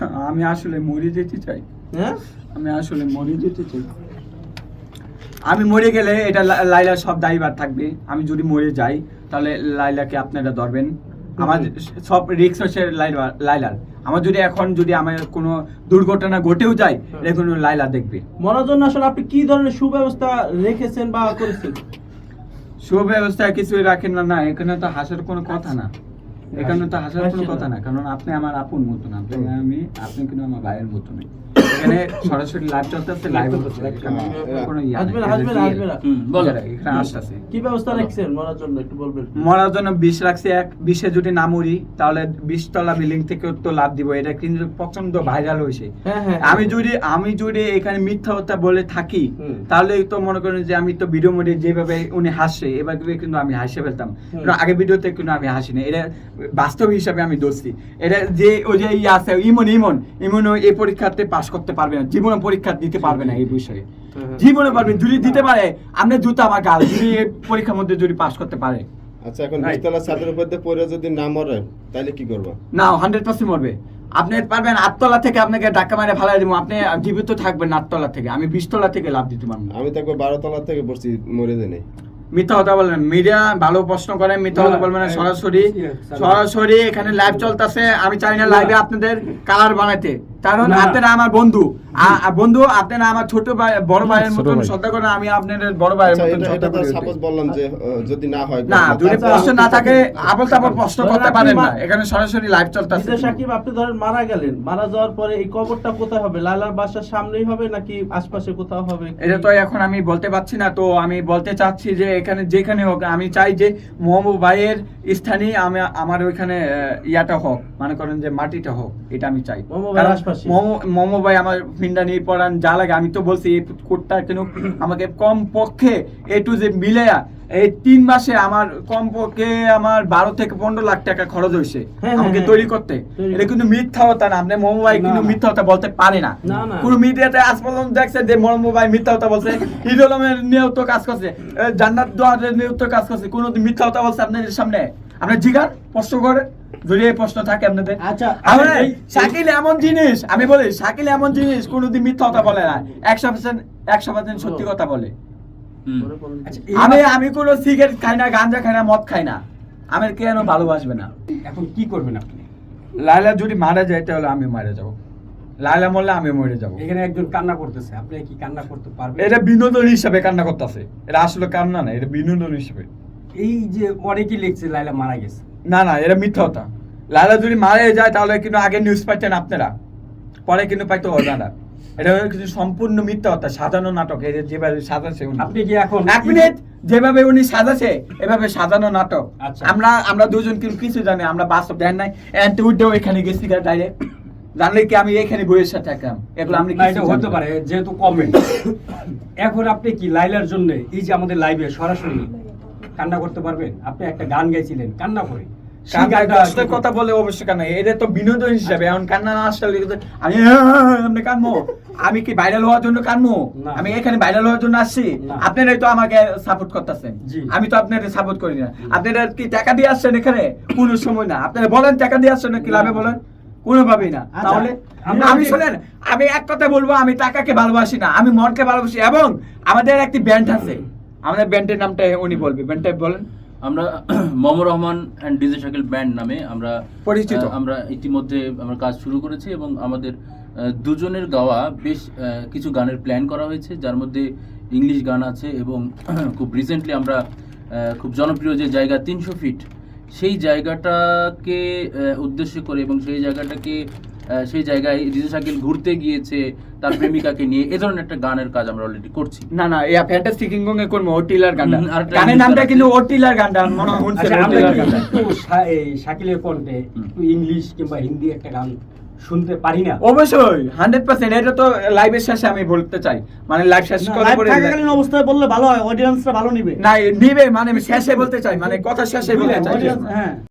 আমি আসলে মরে যেতে চাই। হ্যাঁ? আমি আসলে মরে যেতে চাই। আমি মরে গেলে এটা লাইলার সব দায়ীবার থাকবে। আমি যদি মরে যাই তাহলে লাইলাকে আপনারা ধরবেন। আমার সব রিক্স হচ্ছে লাইলা লাইলার। আমার যদি এখন যদি আমার কোনো দুর্ঘটনা ঘটেও যায় এটা কোনো লাইলা দেখবে। মরার জন্য আসলে আপনি কি ধরনের সুব্যবস্থা রেখেছেন বা করেছেন? সুব্যবস্থা কিছুই রাখেন না না এখানে তো হাসার কোনো কথা না। এখানে তো হাসার কোনো কথা না কারণ আপনি আমার আপন মতন আপনি আমি আপনি কিন্তু আমার ভাইয়ের মতো নেই এখানে সরাসরি লাইভ চলতেছে লাইভ কোনো ইয়া। এখানে- আসতেছে। কি ব্যবস্থা রাখছেন মরার জন্য একটু বলবেন? মরার জন্য বিষ রাখছি এক বিষে যদি না মরি তাহলে বিশতলা বিল্ডিং থেকে তো লাভ দিব। এটা কিন্তু প্রচণ্ড ভাইরাল হয়েছে। হ্যাঁ হ্যাঁ। আমি যদি আমি যদি এখানে মিথ্যা কথা বলে থাকি তাহলে তো মনে করেন যে আমি তো ভিডিও মোডে যেভাবে উনি হাসছে এবার কিন্তু আমি হাসে ফেলতাম। কারণ আগে ভিডিওতে কিন্তু আমি হাসি না এটা বাস্তব হিসাবে আমি দোষী। এটা যে ওই যে ইয়ে আছে ইমন ইমন। ইমন এই পরীক্ষাতে পাশ করতে পারবে না জীবনে পরীক্ষা দিতে পারবে না এই বিষয়ে। জীবনে পারবে যদি দিতে পারে আপনি জুতা আমার গাল যদি পরীক্ষার মধ্যে যদি পাশ করতে পারে। আচ্ছা এখন বিশতলা ছাদের উপর দিয়ে পড়ে যদি না মরে তাহলে কি করব? না হান্ড্রেড পার্সেন্ট মরবে। আপনি পারবেন আটতলা থেকে আপনাকে ধাক্কা মারে ফেলাই দিব আপনি জীবিত থাকবেন আটতলা থেকে আমি বিশতলা থেকে লাভ দিতে পারব। আমি তো একবার বারো তলা থেকে পড়ছি মরে দেয় নাই। মিথ্যা কথা বলবেন মিডিয়া ভালো প্রশ্ন করেন মিথ্যা কথা বলবেন সরাসরি সরাসরি এখানে লাইভ চলতেছে আমি চাই না লাইভে আপনাদের কালার বানাইতে। কারণ আপনারা আমার বন্ধু। বন্ধু আপনারা আমার ছোট ভাই বড় ভাইয়ের মতন শ্রদ্ধা করেন আমি আপনাদের বড় ভাইয়ের আচ্ছা মতন শ্রদ্ধা করি সাপোজ বললাম যে যদি না হয় না যদি প্রশ্ন না থাকে আবল তাবল প্রশ্ন করতে পারেন না। এখানে সরাসরি লাইভ চলতেছে। সাকিব আপনি ধরেন মারা গেলেন। মারা যাওয়ার পরে এই কবরটা কোথায় হবে? লালার বাসার সামনেই হবে নাকি আশপাশে কোথাও হবে? এটা তো এখন আমি বলতে পারছি না। তো আমি বলতে চাচ্ছি যে এখানে যেখানে হোক আমি চাই যে মোহাম্মদ ভাইয়ের স্থানে আমি আমার ওইখানে ইয়াটা হোক মনে করেন যে মাটিটা হোক এটা আমি চাই। মোহাম্মদ ভাই আমার ফিন্ডা নিয়ে পড়ান যা লাগে আমি তো বলছি এই কোটটা কেন আমাকে কম পক্ষে এ টু যে এই তিন মাসে আমার কম পক্ষে আমার বারো থেকে পনেরো লাখ টাকা খরচ হয়েছে হ্যাঁ, আমাকে হ্যাঁ, তৈরি করতে। এটা কিন্তু মিথ্যা কথা না আপনি মোহাম্মদ ভাই কিন্তু মিথ্যা কথা বলতে পারে না। পুরো মিডিয়াতে আজ পর্যন্ত দেখছে যে মরম ভাই মিথ্যা কথা বলছে ঈদ আলমের নিয়েও তো কাজ করছে জান্নাত দোয়ারের নিয়েও তো কাজ করছে কোনোদিন মিথ্যা কথা বলছে আপনাদের সামনে? আপনি জিগান প্রশ্ন করে যদি এই প্রশ্ন থাকে আপনাদের। আচ্ছা, শাকিল এমন জিনিস আমি বলি শাকিল এমন জিনিস কোনোদিন মিথ্যা কথা বলে না। একশো পার্সেন্ট একশো পার্সেন্ট সত্যি কথা বলে। আচ্ছা, আমি আমি কোনো সিগারেট খাই না গাঞ্জা খাই না মদ খাই না। আমার কেন ভালোবাসবে না? এখন কি করবেন আপনি? লাইলা যদি মারা যায় তাহলে আমি মারা যাব। লাইলা মরলে আমি মরে যাব। এখানে একজন কান্না করতেছে আপনি কি কান্না করতে পারবেন? এটা বিনোদন হিসাবে কান্না করতেছে। এটা আসলে কান্না না এটা বিনোদন হিসাবে। এই যে অনেকেই লিখছে লাইলা মারা গেছে? না না এটা মিথ্যা কথা। লালা যদি মারা যায় তাহলে কিন্তু আগে নিউজ পাইতেন আপনারা। পরে কিন্তু পাইতে না এটা কিছু সম্পূর্ণ মিথ্যা কথা সাজানো নাটক। এই যেভাবে সাজাচ্ছে উনি। আপনি কি এখন এক মিনিট যেভাবে উনি সাজাছে এভাবে সাজানো নাটক। আচ্ছা। আমরা আমরা দুজন কিন্তু কিছু জানি আমরা বাস্তব দেন নাই। এন্ড উঠেও এখানে গেছি ডাইরেক্ট জানলে কি আমি এখানে বইয়ের সাথে থাকতাম এগুলো আমি এটা হতে পারে যেহেতু কমেন্ট এখন আপনি কি লাইলার জন্য এই যে আমাদের লাইভে সরাসরি কান্না করতে পারবেন? আপনি একটা গান গাইছিলেন কান্না করে। কথা বলে অবশ্যই কান্না এটা তো বিনোদন হিসাবে এখন কান্না না আসলে আমি আপনি কানবো আমি কি ভাইরাল হওয়ার জন্য কানবো আমি এখানে ভাইরাল হওয়ার জন্য আসছি? আপনারাই তো আমাকে সাপোর্ট করতেছেন। আমি তো আপনাদের সাপোর্ট করি না। আপনারা কি টাকা দিয়ে আসছেন এখানে? কোন সময় না। আপনারা বলেন টাকা দিয়ে আসছেন কি লাভে বলেন? কোনোভাবেই না। আচ্ছা, তাহলে আমি শোনেন আমি এক কথা বলব আমি টাকাকে ভালোবাসি না। আমি মনকে ভালোবাসি এবং আমাদের একটি ব্যান্ড আছে। আমাদের ব্যান্ডের নামটা উনি বলবে ব্যান্ডটা বলেন আমরা Mom Rahman and DJ Shakil band নামে আমরা পরিচিত। আমরা ইতিমধ্যে আমরা কাজ শুরু করেছি এবং আমাদের দুজনের গাওয়া বেশ কিছু গানের প্ল্যান করা হয়েছে যার মধ্যে ইংলিশ গান আছে এবং খুব রিসেন্টলি আমরা খুব জনপ্রিয় যে জায়গা তিনশো ফিট সেই জায়গাটাকে উদ্দেশ্য করে এবং সেই জায়গাটাকে সেই জায়গায় ডিজে শাকিল ঘুরতে গিয়েছে তার প্রেমিকাকে নিয়ে। এ ধরনের একটা গানের কাজ আমরা অলরেডি করছি। না না ইয়া ফ্যান্টাস্টিক কিংকং এ করব ওটিলার গানটা? গানের নামটা কিন্তু ওটিলার গানটা মনে আমরা ওটিলার কি গানটা এই শাকিলের কণ্ঠে একটু ইংলিশ কিংবা হিন্দি একটা গান শুনতে পারি না। অবশ্যই হান্ড্রেড পার্সেন্ট এটা তো লাইভের শেষে আমি বলতে চাই। মানে লাইভ শেষ করে পরে থাকাকালীন অবস্থায় বললে ভালো হয় অডিয়েন্সরা ভালো নিবে। না নিবে মানে আমি শেষে বলতে চাই মানে কথা শেষে বলতে চাই। হ্যাঁ।